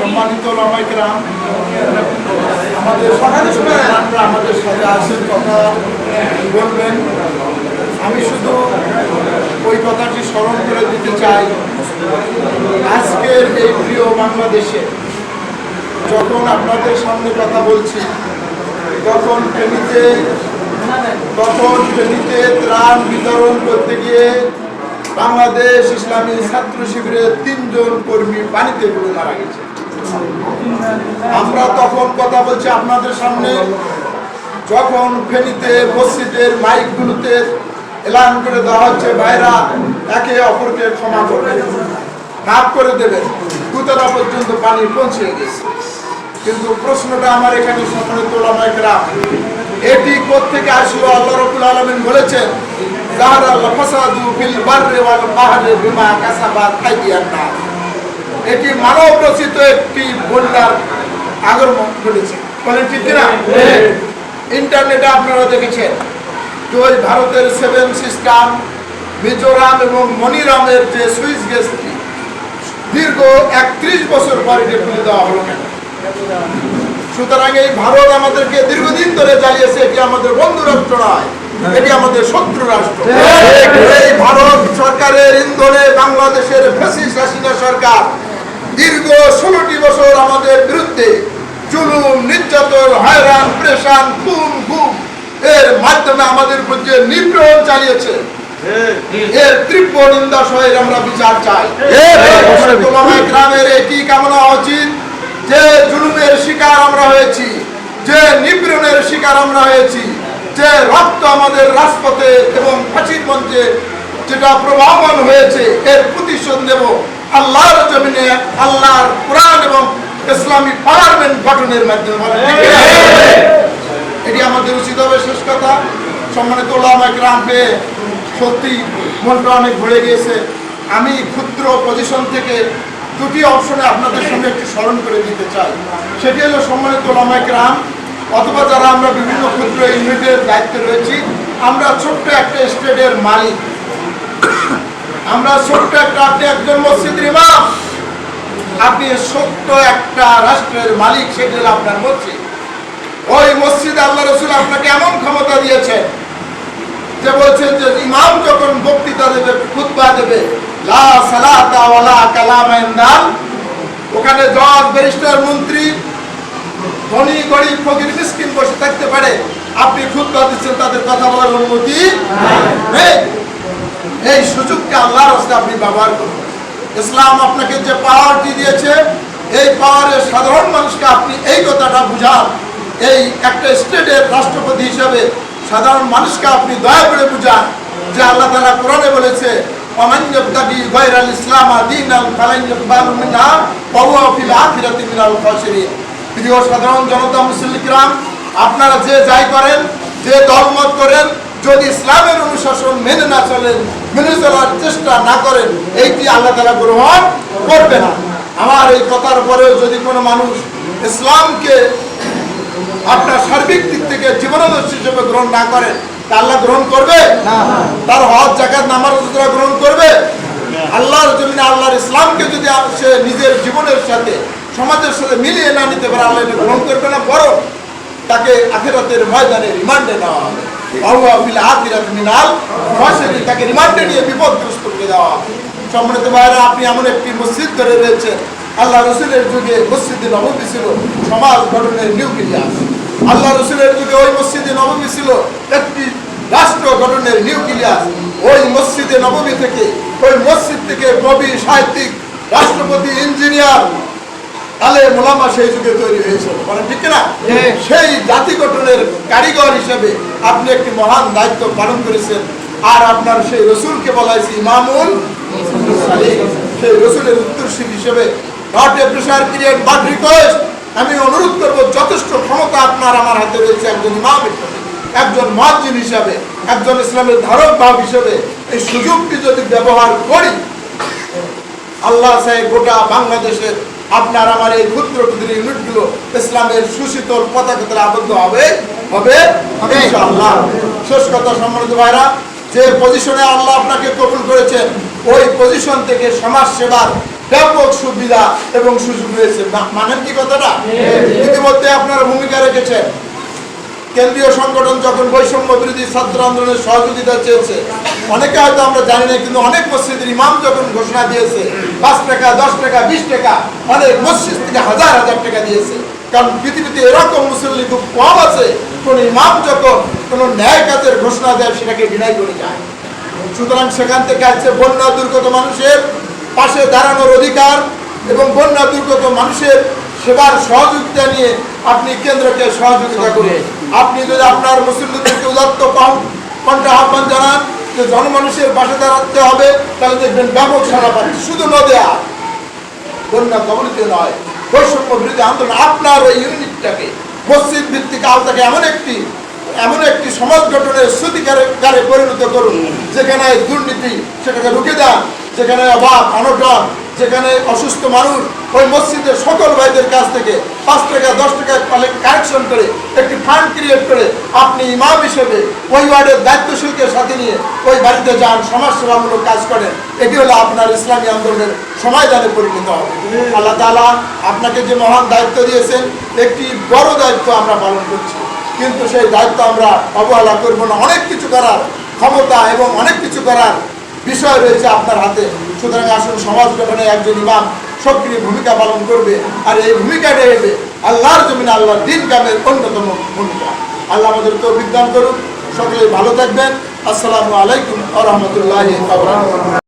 সম্মানিত লামাইকরাম আমাদের আমাদের সাথে কথা বলবেন। আমি শুধু ওই কথাটি স্মরণ করে দিতে চাই, আজকের এই প্রিয় বাংলাদেশে যখন আপনাদের সামনে কথা বলছি, তখন ফেনীতে তখন ফেনীতে ত্রাণ বিতরণ করতে গিয়ে বাংলাদেশ ইসলামী ছাত্র শিবিরের তিনজন কর্মী পানিতে ডুবে মারা গেছে। আমরা তখন কথা বলছি আপনাদের সামনে, যখন ফেনীতে মসজিদের মাইকগুলোতে এলান করে দেওয়া হচ্ছে, ভাইরা একে অপরকে ক্ষমা করবে মাফ করে দেবেন কুতলা পর্যন্ত পানি পৌঁছে গেছে। কিন্তু প্রশ্নটা আমার এখানে সম্মানিত এটি কোত্থেকে আসলো? আল্লাহ রবুল আলমিন বলেছেন লাফাসাদু ফিল বাররে ওয়াল বাহরে বিমা কাসাবাত আইদিয়ান নাস এটি মানব রচিত একটি বন্যার আগমন ঘটেছে। বলেন ঠিক কিনা? ইন্টারনেটে আপনারা দেখেছেন যে ওই ভারতের সেভেন সিস্টাম মিজোরাম এবং মনিরামের যে সুইচ গেটটি দীর্ঘ একত্রিশ বছর পর এটি খুলে দেওয়া হলো কেন? সুতরাং এই ভারত আমাদেরকে দীর্ঘদিন ধরে চালিয়েছে এটি আমাদের বন্ধু রাষ্ট্র নয় এটি আমাদের শত্রু রাষ্ট্র। এই ভারত সরকারের ইন্ধনে বাংলাদেশের ফ্যাসিস্ট হাসিনা সরকার দীর্ঘ ষোলোটি বছর আমাদের বিরুদ্ধে চুলুম নির্যাতন হয়রান প্রেশান খুন গুম এর মাধ্যমে আমাদের উপর যে নিপীড়ন চালিয়েছে এর তীব্র নিন্দা সহ এর আমরা বিচার চাই। গ্রামের একই কামনা উচিত যে জুলুমের শিকার আমরা হয়েছি, যে নিপীড়নের শিকার আমরা হয়েছি, যে রক্ত আমাদের রাজপথে এবং ফাঁসির মঞ্চে যেটা প্রবাহমান হয়েছে, এর প্রতিশোধ নেব। আল্লাহর জমিনে আল্লাহর কোরআন এবং ইসলামী পার্লামেন্ট গঠনের মাধ্যমে এটি আমাদের উচিত হবে, শেষ কথা। সম্মানিত গ্রাম পেয়ে সত্যি মনটা অনেক ভরে গিয়েছে। আমি ক্ষুদ্র পজিশন থেকে দুটি অপশনে আপনাদের সঙ্গে স্মরণ করে দিতে চাই। সেটি হলো সম্মানিত ওলামা গ্রাম অথবা যারা আমরা বিভিন্ন ক্ষুদ্র ইউনিটের দায়িত্বে রয়েছি, আমরা ছোট্ট একটা স্টেটের মালিক। আমরা ছোট্ট একটা আপনি একজন মসজিদের ইমাম। আপনি ছোট্ট একটা রাষ্ট্রের মালিক, সেটি হলো আপনার মসজিদ। ওই মসজিদ আল্লাহ রসুল আপনাকে এমন ক্ষমতা দিয়েছে যে বলছেন যে ইমাম যখন বক্তৃতা দেবে, খুতবা দেবে, লা সালাতা ওয়ালা কালামা ইন্দাল ওখানে জজ ব্যারিস্টার মন্ত্রী, ধনী, গরিব, ফকির, মিসকিন বসে থাকতে পারে। আপনি খুতবা দিচ্ছেন, তাদের কথা বলার অনুমতি এই সুযোগকে আল্লাহর রাস্তায় আপনি ব্যবহার করুন। ইসলাম আপনাকে যে পাওয়ারটি দিয়েছে, এই পাওয়ারের সাধারণ মানুষকে আপনি এই কথাটা বুঝান। এই একটা স্টেটের রাষ্ট্রপতি হিসাবে সাধারণ মানুষকে আপনি দয়া করে বুঝান যে আল্লাহ তালা কোরআনে বলেছে অমান্যবদাবি গয়রাল ইসলাম দিন আল ফালাইন মিনা ওয়া ফিল আখিরাতি মিনাল খাসিরিন প্রিয় সাধারণ জনতা মুসলিকরাম আপনারা যে যাই করেন, যে দলমত করেন, যদি ইসলামের অনুশাসন মেনে না চলেন, মেনে চলার চেষ্টা না করেন, এইটি আল্লাহ তালা গ্রহণ করবে না। আমার এই কথার পরেও যদি কোনো মানুষ ইসলামকে আপনার সার্বিক দিক থেকে জীবনাদর্শ হিসেবে গ্রহণ না করেন আল্লাহ গ্রহণ করবে? তার হজ জাকাত নামাজ রোজা গ্রহণ করবে? আল্লাহর জমিনে আল্লাহর ইসলামকে যদি সে নিজের জীবনের সাথে সমাজের সাথে মিলিয়ে না নিতে পারে আল্লাহ গ্রহণ করবে না বরং তাকে আখেরাতের ময়দানে রিমান্ডে নেওয়া হবে। তাকে রিমান্ডে নিয়ে বিপদগ্রস্ত করে দেওয়া সম্মানিত ভাইরা আপনি এমন একটি মসজিদ ধরে রয়েছেন। আল্লাহ রসুলের যুগে মসজিদে নবমী ছিল সমাজ গঠনের নিউক্লিয়াস আল্লাহ রসুলের যুগে ওই মসজিদে নবমী ছিল একটি রাষ্ট্র গঠনের নিউক্লিয়াস ওই মসজিদে নবমী থেকে ওই মসজিদ থেকে কবি সাহিত্যিক রাষ্ট্রপতি ইঞ্জিনিয়ার তাহলে মোলামা সেই যুগে তৈরি হয়েছিল। মানে ঠিক না সেই জাতি গঠনের কারিগর হিসেবে আপনি একটি মহান দায়িত্ব পালন করেছেন। আর আপনার সেই রসুলকে বলা হয়েছে ইমামুল সেই রসুলের উত্তরসূরি হিসেবে not a pressure create but request আমি অনুরোধ করব যথেষ্ট ক্ষমতা আপনার আমার হাতে রয়েছে একজন ইমাম। একজন মহাজিন হিসাবে একজন ইসলামের ধারক ভাব হিসেবে এই সুযোগটি যদি ব্যবহার করি আল্লাহ সাহেব গোটা বাংলাদেশের আপনার আমার এই ক্ষুদ্র ক্ষুদ্র ইউনিটগুলো ইসলামের সুশীতল পতাকা তলে আবদ্ধ হবে হবে? হবে ইনশাআল্লাহ। শেষ কথা সম্মানিত ভাইরা যে পজিশনে আল্লাহ আপনাকে কবুল করেছেন ওই পজিশন থেকে সমাজ সেবার ব্যাপক সুবিধা এবং সুযোগ রয়েছে। মানেন কি কথাটা? ইতিমধ্যে আপনারা ভূমিকা রেখেছেন। কেন্দ্রীয় সংগঠন যখন বৈষম্য বিরোধী ছাত্র আন্দোলনের সহযোগিতা চেয়েছে, অনেকে হয়তো আমরা জানি না, কিন্তু অনেক মসজিদের ইমাম যখন ঘোষণা দিয়েছে, পাঁচ টাকা, দশ টাকা, বিশ টাকা, অনেক মসজিদ থেকে হাজার হাজার টাকা দিয়েছে। কারণ পৃথিবীতে এরকম মুসল্লি খুব কম আছে, কোন ইমাম যখন কোন ন্যায় কাজের ঘোষণা দেয়, সেটাকে বিনয় করে যায়। সুতরাং সেখান থেকে আছে বন্যা দুর্গত মানুষের পাশে দাঁড়ানোর অধিকার এবং বন্যা দুর্গত মানুষের সেবার সহযোগিতা নিয়ে আপনি কেন্দ্রকে সহযোগিতা করুন। আপনি যদি আপনার মুসলিমদেরকে উদাত্ত পান কণ্ঠে আহ্বান জানান যে জনমানুষের পাশে দাঁড়াতে হবে তাহলে দেখবেন ব্যাপক সারা পাচ্ছি শুধু নদেয়া। বন্যা কবলিত নয় বৈষম্য বিরোধী আন্দোলন আপনার ওই ইউনিটটাকে মসজিদ ভিত্তিক আওতাকে এমন একটি এমন একটি সমাজ গঠনের শ্রুতিকারে কারে পরিণত করুন যেখানে দুর্নীতি সেটাকে রুখে দেন যেখানে অভাব অনটন যেখানে অসুস্থ মানুষ ওই মসজিদের সকল ভাইদের কাছ থেকে পাঁচ টাকা, দশ টাকা কালেকশন করে একটি ফান্ড ক্রিয়েট করে আপনি ইমাম হিসেবে ওই ওয়ার্ডের দায়িত্বশীলকে সাথে নিয়ে ওই বাড়িতে যান, সমাজসেবামূলক কাজ করেন। এটি হলো আপনার ইসলামী আন্দোলনের সমাধানে পরিণত হবে। আল্লাহ তাআলা আপনাকে যে মহান দায়িত্ব দিয়েছেন, একটি বড় দায়িত্ব আমরা পালন করছি। কিন্তু সেই দায়িত্ব আমরা অবহেলা করব না। অনেক কিছু করার ক্ষমতা এবং অনেক কিছু করার বিষয় রয়েছে আপনার হাতে। সুতরাং আসলে সমাজ গঠনে একজন ইমাম সক্রিয় ভূমিকা পালন করবে আর এই ভূমিকাটা হবে আল্লাহর জমিন আল্লাহর দিন কামের অন্যতম ভূমিকা। আল্লাহ আমাদের তো বিজ্ঞান করুন সকলে ভালো থাকবেন। আসসালামু আলাইকুম আ রহমতুল্লাহ